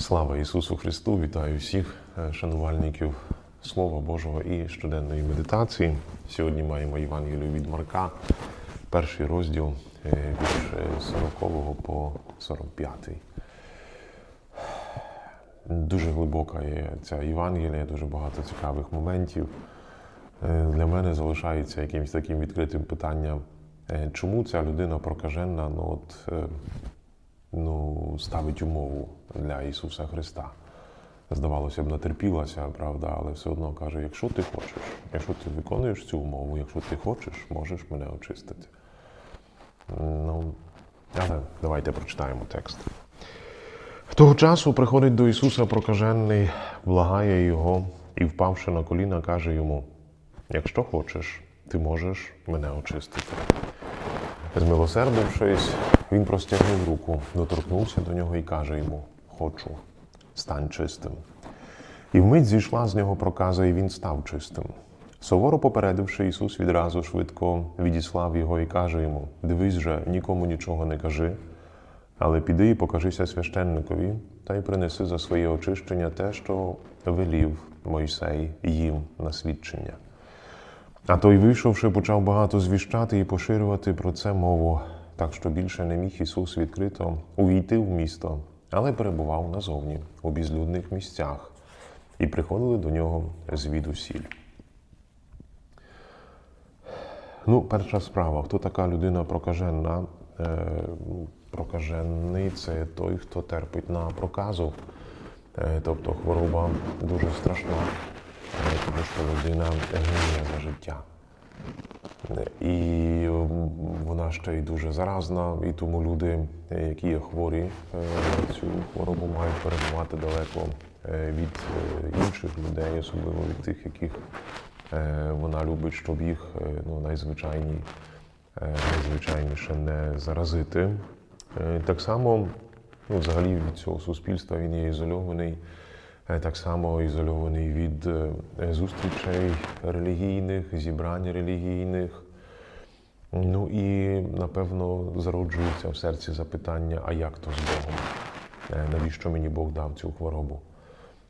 Слава Ісусу Христу! Вітаю всіх е, шанувальників Слова Божого і щоденної медитації. Сьогодні маємо Євангелію від Марка, перший розділ е, від 40 по 45. Дуже глибока є ця Євангелія, дуже багато цікавих моментів. Е, Для мене залишається якимось таким відкритим питанням, е, чому ця людина прокаженна ну, от, е, ну, ставить умову для Ісуса Христа. Здавалося б, натерпілася, правда, але все одно каже: якщо ти хочеш, якщо ти виконуєш цю умову, якщо ти хочеш, можеш мене очистити. Ну, але давайте прочитаємо текст. Того часу приходить до Ісуса прокажений, благає Його і, впавши на коліна, каже йому: Якщо хочеш, ти можеш мене очистити. Змилосердившись, він простягнув руку, доторкнувся до нього і каже йому: Хочу, стань чистим. І вмить зійшла з нього проказа, і він став чистим. Суворо попередивши, Ісус відразу швидко відіслав його і каже йому: Дивись же, нікому нічого не кажи, але піди і покажися священникові, та й принеси за своє очищення те, що велів Мойсей їм на свідчення. А той, вийшовши, почав багато звіщати і поширювати про це мову, так що більше не міг Ісус відкрито увійти в місто, але перебував назовні у безлюдних місцях, і приходили до нього звідусіль. Ну, перша справа, хто така людина прокаженна? Е, ну, прокажений це той, хто терпить на проказу. Е, тобто хвороба дуже страшна, е, тому що людина гине за життя. Е, І вона ще й дуже заразна, і тому люди, е, які є хворі е, цю хворобу, мають перебувати далеко від інших людей, особливо від тих, яких вона любить, щоб їх ну, найзвичайні, найзвичайніше не заразити. Так само, ну, взагалі від цього суспільства він є ізольований. Е, Так само ізольований від е, зустрічей релігійних, зібрань релігійних. Ну і напевно зароджується в серці запитання: а як то з Богом? Е, Навіщо мені Бог дав цю хворобу?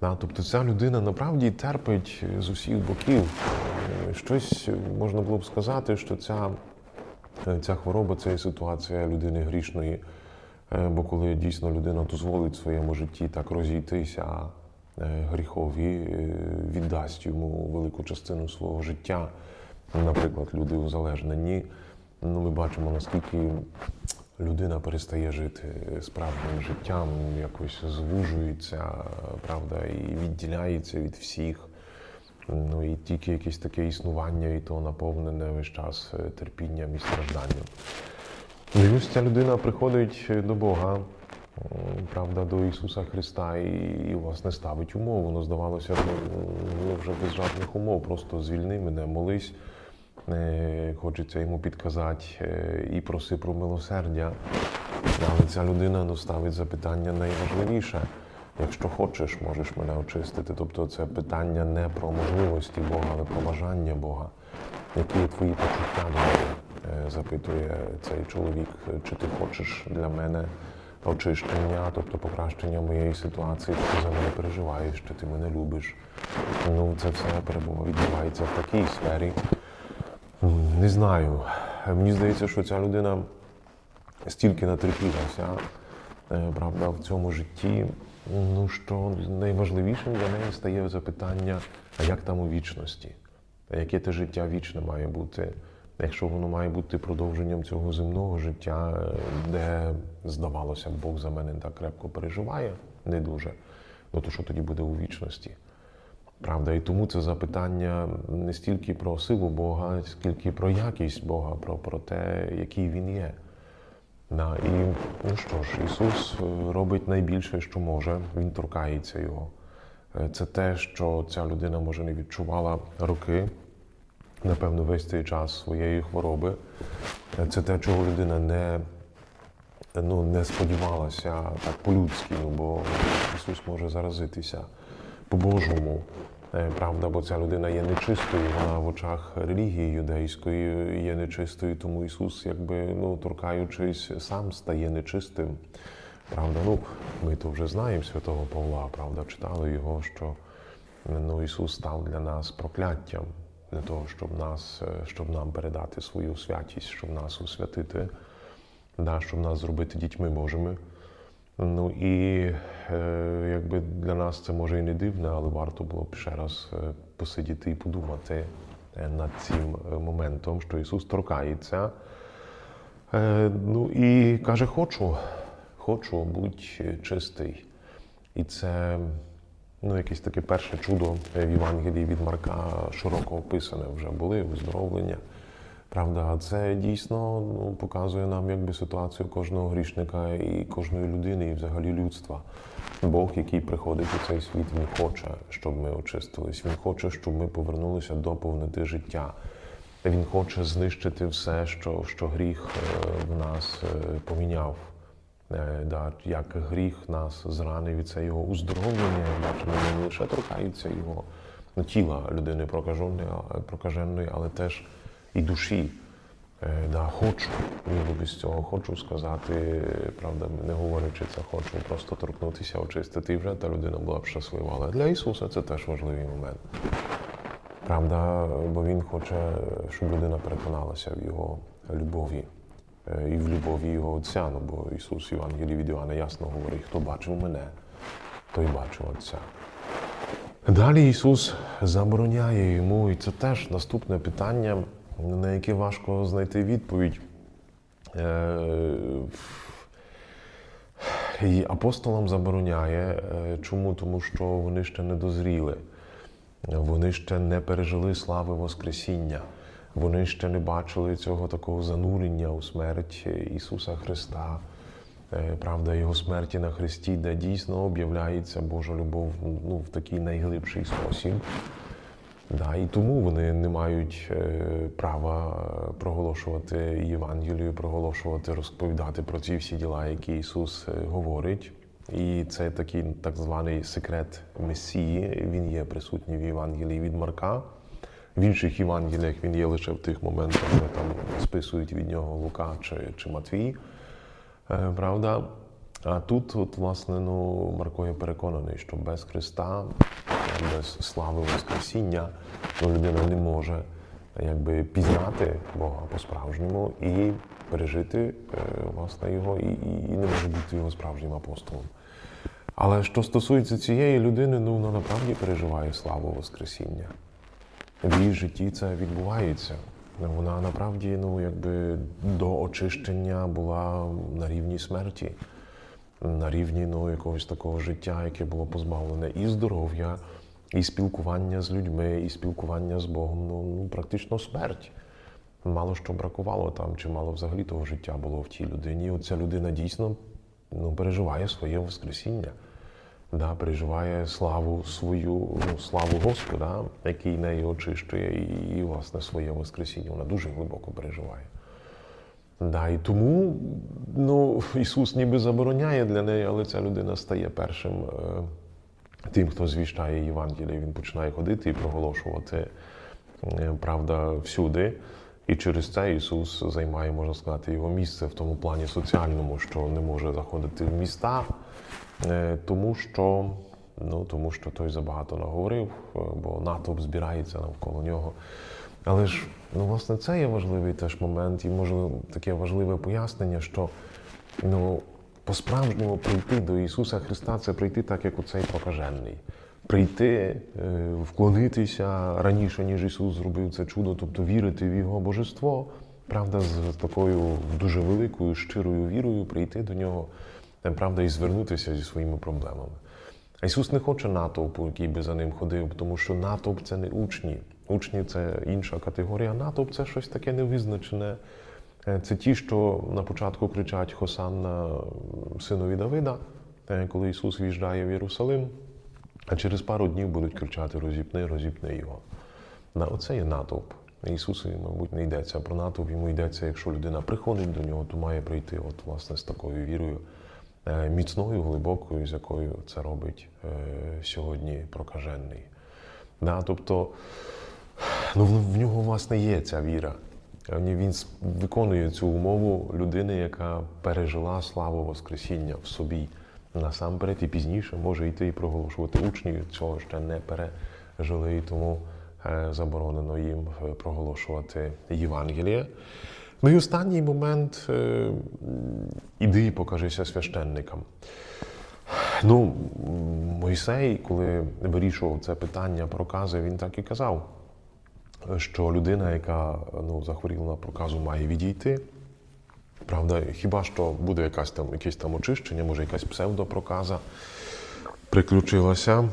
Тобто ця людина насправді терпить з усіх боків. Е, Щось можна було б сказати, що ця, е, ця хвороба це є ситуація людини грішної. Е, Бо коли дійсно людина дозволить своєму житті так розійтися е, гріхові, е, віддасть йому велику частину свого життя, наприклад, люди узалежнені, ну, ми бачимо, наскільки людина перестає жити справжнім життям, якось звужується, правда, і відділяється від всіх. Ну і тільки якесь таке існування, і то наповнене весь час е, терпінням і стражданням. Ну, ось ця людина приходить до Бога, правда, до Ісуса Христа, і, і власне ставить умову. Ну, здавалося б, ну, вже без жодних умов, просто звільни мене, молись. Е, Хочеться йому підказати е, і проси про милосердя. Але ця людина ну, ставить запитання найважливіше. Якщо хочеш, можеш мене очистити. Тобто це питання не про можливості Бога, але про бажання Бога. Які твої почуття до мене? Е, Запитує цей чоловік, чи ти хочеш для мене очищення, тобто покращення моєї ситуації, чи ти за мене переживаєш, чи ти мене любиш. Ну, це все перебуває, відбувається в такій сфері. Не знаю. Мені здається, що ця людина стільки натерпілася, е, правда, в цьому житті, ну що найважливішим для неї стає запитання, а як там у вічності? Яке те життя вічне має бути? Якщо воно має бути продовженням цього земного життя, де, здавалося, Бог за мене так крепко переживає, не дуже, ну то що тоді буде у вічності? Правда, і тому це запитання не стільки про силу Бога, скільки про якість Бога, про, про те, який він є. Да, і ну що ж, Ісус робить найбільше, що може, Він торкається його. Е, Це те, що ця людина може не відчувала роки, напевно, весь цей час своєї хвороби. Це те, чого людина не, ну, не сподівалася так по-людськи, ну, бо Ісус може заразитися по-божому. Е, Правда, бо ця людина є нечистою, вона в очах релігії юдейської є нечистою, тому Ісус, якби ну, торкаючись, сам стає нечистим. Правда, ну, ми то вже знаємо святого Павла, правда, читали його, що ну, Ісус став для нас прокляттям, для того, щоб, нас, е, щоб нам передати свою святість, щоб нас освятити, да, щоб нас зробити дітьми Божими. Ну і е, якби для нас це може і не дивно, але варто було б ще раз е, посидіти і подумати е, над цим моментом, що Ісус торкається. Е, ну і каже: Хочу, хочу бути чистий. І це ну, якесь таке перше чудо в Євангелії від Марка широко описане вже були виздоровлення. Правда, це дійсно ну, показує нам якби ситуацію кожного грішника і кожної людини, і взагалі людства. Бог, який приходить у цей світ, він хоче, щоб ми очистились. Він хоче, щоб ми повернулися до повноти життя. Він хоче знищити все, що, що гріх е, в нас е, поміняв. Е, Да, як гріх нас зранив, і це його уздоровлення, бачимо, не лише торкається його тіла людини прокаженої, але теж і душі. Е, Да, хочу, ніби без цього хочу сказати, правда, не говорячи це, хочу просто торкнутися, очистити, і вже та людина була б щаслива. Але для Ісуса це теж важливий момент. Правда, бо Він хоче, щоб людина переконалася в його любові і в любові його Отця. Ну, бо Ісус Євангелії від Іоанна ясно говорить, хто бачив мене, той бачив Отця. Далі Ісус забороняє йому, і це теж наступне питання, на яке важко знайти відповідь. Е, І апостолам забороняє. Е, Чому? Тому що вони ще не дозріли. Вони ще не пережили слави Воскресіння. Вони ще не бачили цього такого занурення у смерть Ісуса Христа, Е, правда, Його смерті на Христі, де дійсно об'являється Божа любов ну, в такий найглибший спосіб. Да, і тому вони не мають е, права проголошувати Євангелію, проголошувати, розповідати про ці всі діла, які Ісус е, говорить. І це такий так званий секрет Месії. Він є присутній в Євангелії від Марка. В інших Євангеліях він є лише в тих моментах, де там списують від нього Лука чи, чи Матвій. Е, Правда? А тут, от, власне, ну, Марко є переконаний, що без Христа, без слави Воскресіння, ну, людина не може якби, пізнати Бога по-справжньому і пережити е, власне, його, і, і, не може бути його справжнім апостолом. Але що стосується цієї людини, ну вона направді переживає славу Воскресіння. В її житті це відбувається. Вона насправді ну, якби до очищення була на рівні смерті, на рівні ну, якогось такого життя, яке було позбавлене і здоров'я, і спілкування з людьми, і спілкування з Богом. Ну, ну практично смерть. Мало що бракувало там, чи мало взагалі того життя було в тій людині. Оця людина дійсно ну, переживає своє Воскресіння да, переживає славу свою, ну, славу Господа, який неї очищує, і, і власне своє Воскресіння. Вона дуже глибоко переживає. Да, і тому ну, Ісус ніби забороняє для неї, але ця людина стає першим е, тим, хто звіщає Євангеліє. Він починає ходити і проголошувати е, правда всюди. І через це Ісус займає, можна сказати, його місце в тому плані соціальному, що не може заходити в міста, тому що, ну, тому що той забагато наговорив, е, бо натовп збирається навколо нього. Але ж, ну, власне, це є важливий теж момент, і може таке важливе пояснення, що ну, по-справжньому прийти до Ісуса Христа це прийти так, як оцей прокажений. Прийти, е, вклонитися раніше, ніж Ісус зробив це чудо, тобто вірити в Його божество, правда, з такою дуже великою, щирою вірою прийти до нього, е, правда, і звернутися зі своїми проблемами. А Ісус не хоче натовпу, який би за ним ходив, тому що натовп це не учні. Учні це інша категорія. Натовп це щось таке невизначене. Е, Це ті, що на початку кричать Хосанна синові Давида, е, коли Ісус в'їжджає в Єрусалим, а через пару днів будуть кричати Розіпни, розіпни його. На оце є натовп. Ісусу, мабуть, не йдеться про натовп, йому йдеться, якщо людина приходить до нього, то має прийти от, власне, з такою вірою, міцною, глибокою, з якою це робить е, сьогодні прокажений. Да, тобто, ну, в нього, власне, є ця віра. Е, Він виконує цю умову людини, яка пережила славу Воскресіння в собі. Насамперед і пізніше може йти і проголошувати учні цього ще не пережили, і тому е, заборонено їм е, проголошувати Євангеліє. Ну і останній момент е, іди і покажися священникам. Ну, Мойсей, коли вирішував це питання прокази, він так і казав, що людина, яка ну, захворіла на проказу, має відійти. Правда, хіба що буде якась там, якесь там очищення, може якась псевдопроказа приключилася.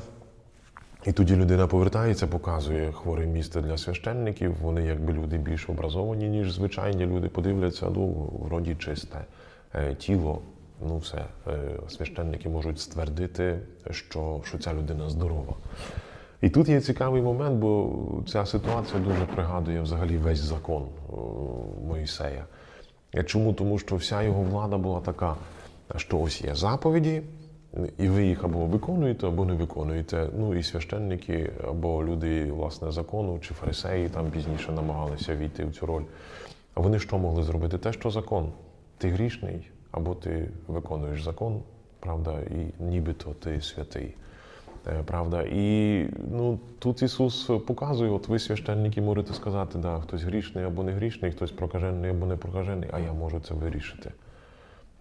І тоді людина повертається, показує хворе місце для священників. Вони якби люди більш образовані, ніж звичайні люди. Подивляться, ну, вроді чисте е, тіло. Ну, все, е, священники можуть ствердити, що, що ця людина здорова. І тут є цікавий момент, бо ця ситуація дуже пригадує взагалі весь закон е, Моїсея. Чому? Тому що вся його влада була така, що ось є заповіді, і ви їх або виконуєте, або не виконуєте. Ну і священники, або люди власне закону, чи фарисеї там пізніше намагалися війти в цю роль. А вони що могли зробити? Те, що закон. Ти грішний, або ти виконуєш закон, правда, і нібито ти святий. Е, Правда, і ну тут Ісус показує, от ви священники можете сказати, да, хтось грішний або не грішний, хтось прокажений або не прокажений, а я можу це вирішити.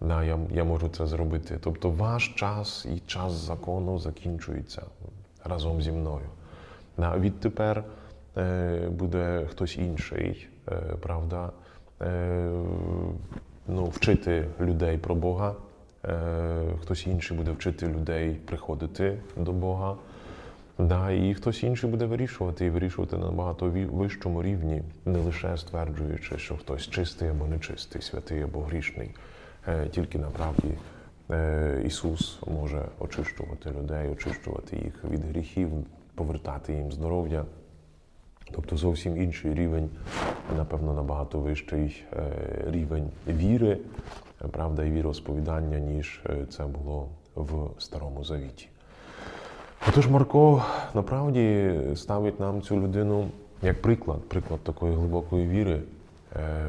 Да, я, я можу це зробити. Тобто ваш час і час закону закінчується разом зі мною. Да, відтепер е, буде хтось інший, е, правда, е, ну, вчити людей про Бога. Е, хтось інший буде вчити людей приходити до Бога. Да, і хтось інший буде вирішувати і вирішувати на набагато вищому рівні, не лише стверджуючи, що хтось чистий або нечистий, святий або грішний. Е, Тільки направді е, Ісус може очищувати людей, очищувати їх від гріхів, повертати їм здоров'я. Тобто зовсім інший рівень, напевно, набагато вищий е, рівень віри, правда, і віросповідання, ніж це було в Старому Завіті. Отож, Марко направді ставить нам цю людину як приклад, приклад такої глибокої віри,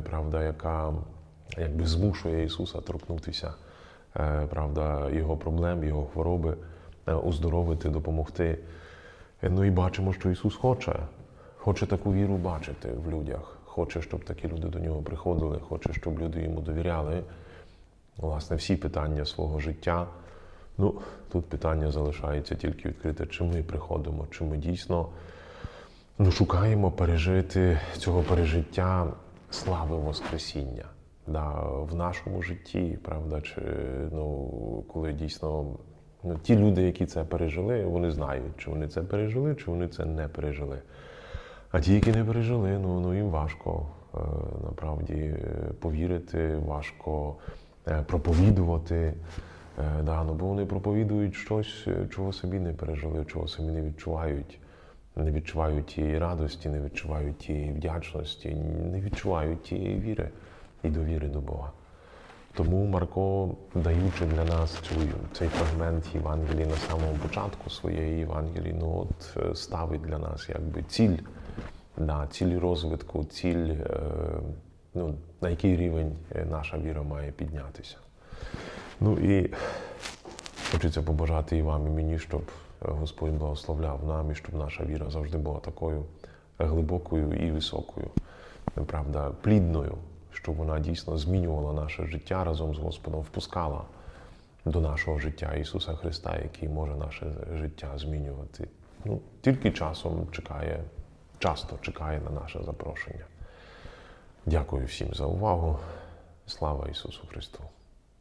правда, яка якби змушує Ісуса торкнутися, е, правда, його проблем, його хвороби, е, оздоровити, допомогти. Е, Ну і бачимо, що Ісус хоче, хоче таку віру бачити в людях, хоче, щоб такі люди до нього приходили, хоче, щоб люди йому довіряли. Власне, всі питання свого життя. Ну, тут питання залишається тільки відкрите, чи ми приходимо, чи ми дійсно ну, шукаємо пережити цього пережиття слави Воскресіння да, в нашому житті, правда, чи ну, коли дійсно ну, ті люди, які це пережили, вони знають, чи вони це пережили, чи вони це не пережили. А ті, які не пережили, ну, ну їм важко е, направді е, повірити, важко е, проповідувати. Да, ну, бо вони проповідують щось, чого собі не пережили, чого собі не відчувають. Не відчувають тієї радості, не відчувають тієї вдячності, не відчувають тієї віри і довіри до Бога. Тому Марко, даючи для нас цю, цей фрагмент Євангелії на самому початку своєї Євангелії, ну от е, ставить для нас якби ціль, да, ціль розвитку, ціль, е, ну, на який рівень е, наша віра має піднятися. Ну і хочеться побажати і вам, і мені, щоб Господь благословляв нам, і щоб наша віра завжди була такою глибокою і високою, правда, плідною, щоб вона дійсно змінювала наше життя разом з Господом, впускала до нашого життя Ісуса Христа, який може наше життя змінювати. Ну, тільки часом чекає, часто чекає на наше запрошення. Дякую всім за увагу. Слава Ісусу Христу!